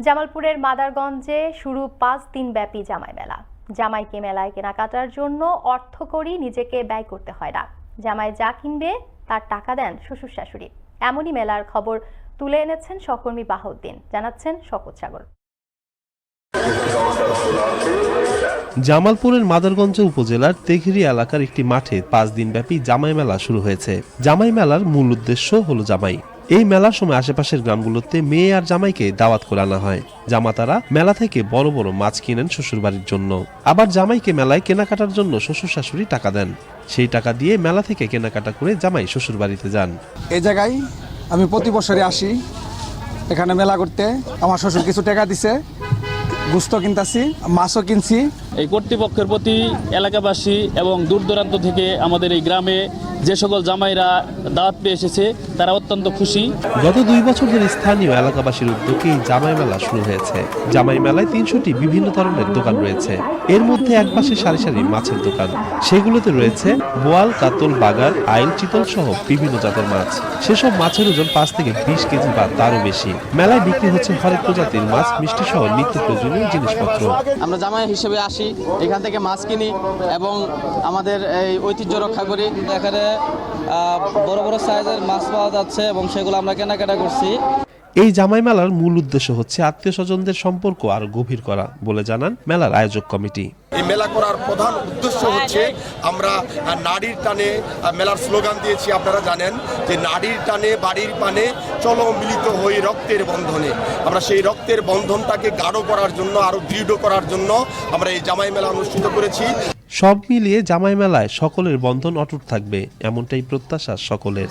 জামালপুরের মাদারগঞ্জে শুরু পাঁচ দিন ব্যাপী জামাই মেলা। জামাইকে মেলায় কেনাকাটার জন্য অর্থ করি নিজেকে ব্যয় করতে হয় না। জামাই যা কিনবে, তার টাকা দেন শ্বশুর শাশুড়ি এমনই মেলার খবর তুলে এনেছেন সহকর্মী বাহাউদ্দিন, জানাচ্ছেন শকত সাগর। জামালপুরের মাদারগঞ্জ উপজেলার তেঘরি এলাকার একটি মাঠে পাঁচ দিনব্যাপী জামাই মেলা শুরু হয়েছে। জামাই মেলার মূল উদ্দেশ্য হলো জামাই। এই মেলার সময় আশেপাশের গ্রামগুলোতে মেয়ে আর জামাইকে দাওয়াত করে আনা হয়। জামাতারা মেলা থেকে বড় বড় মাছ কিনেন শ্বশুরবাড়ির জন্য। আবার জামাইকে মেলায় কেনাকাটার জন্য শ্বশুর শাশুড়ি টাকা দেন। সেই টাকা দিয়ে মেলা থেকে কেনাকাটা করে জামাই শ্বশুরবাড়িতে যান। এই জায়গায় আমি প্রতি বছরে আসি এখানে মেলা করতে। আমার শ্বশুর কিছু টাকা দিছে, গুস্ত কিনতাছি, মাছও কিনছি। এই কর্তৃপক্ষের প্রতি এলাকাবাসী এবং দূর দূরান্ত থেকে আমাদের এই গ্রামে যে সকল জামাইরা দাওয়াত পেয়ে এসেছে তারা অত্যন্ত খুশি। গত দুই বছর ধরে স্থানীয় এলাকাবাসীর উদ্যোগে এই জামাই মেলা শুরু হয়েছে। জামাই মেলায় তিনশোটি বিভিন্ন ধরনের দোকান রয়েছে। এর মধ্যে এক পাশে সারি সারি মাছের দোকান। সেগুলোতে রয়েছে বোয়াল কাতল বাগার আইল চিতল সহ বিভিন্ন জাতের মাছ। সেসব মাছের ওজন পাঁচ থেকে বিশ কেজি বা তারও বেশি। মেলায় বিক্রি হচ্ছে হরেক প্রজাতির মাছ মিষ্টি সহ নিত্য প্রয়োজনীয় জিনিসপত্র। আমরা জামাই হিসেবে আসি। এখান থেকে মাছ কিনি এবং আমাদের এই ঐতিহ্য রক্ষা করি। এখানে বড় বড় সাইজের মাছ পাওয়া যাচ্ছে এবং সেগুলো আমরা কেনাকাটা করছি। এই জামাই মেলার মূল উদ্দেশ্য হচ্ছে আত্মীয় স্বজনদের সম্পর্ক আরও গভীর করা বলে জানান মেলার আয়োজক কমিটি। এই মেলা করার প্রধান উদ্দেশ্য হচ্ছে আমরা নারীর টানে মেলার স্লোগান দিয়েছি আপনারা জানেন যে নারীর টানে বাড়ির পানে চলো মিলিত হই রক্তের বন্ধনে। আমরা সেই রক্তের বন্ধনটাকে গাঢ় করার জন্য আরও দৃঢ় করার জন্য আমরা এই জামাই মেলা অনুষ্ঠিত করেছি। সব মিলিয়ে জামাই মেলায় সকলের বন্ধন অটুট থাকবে এমনটাই প্রত্যাশা সকলের।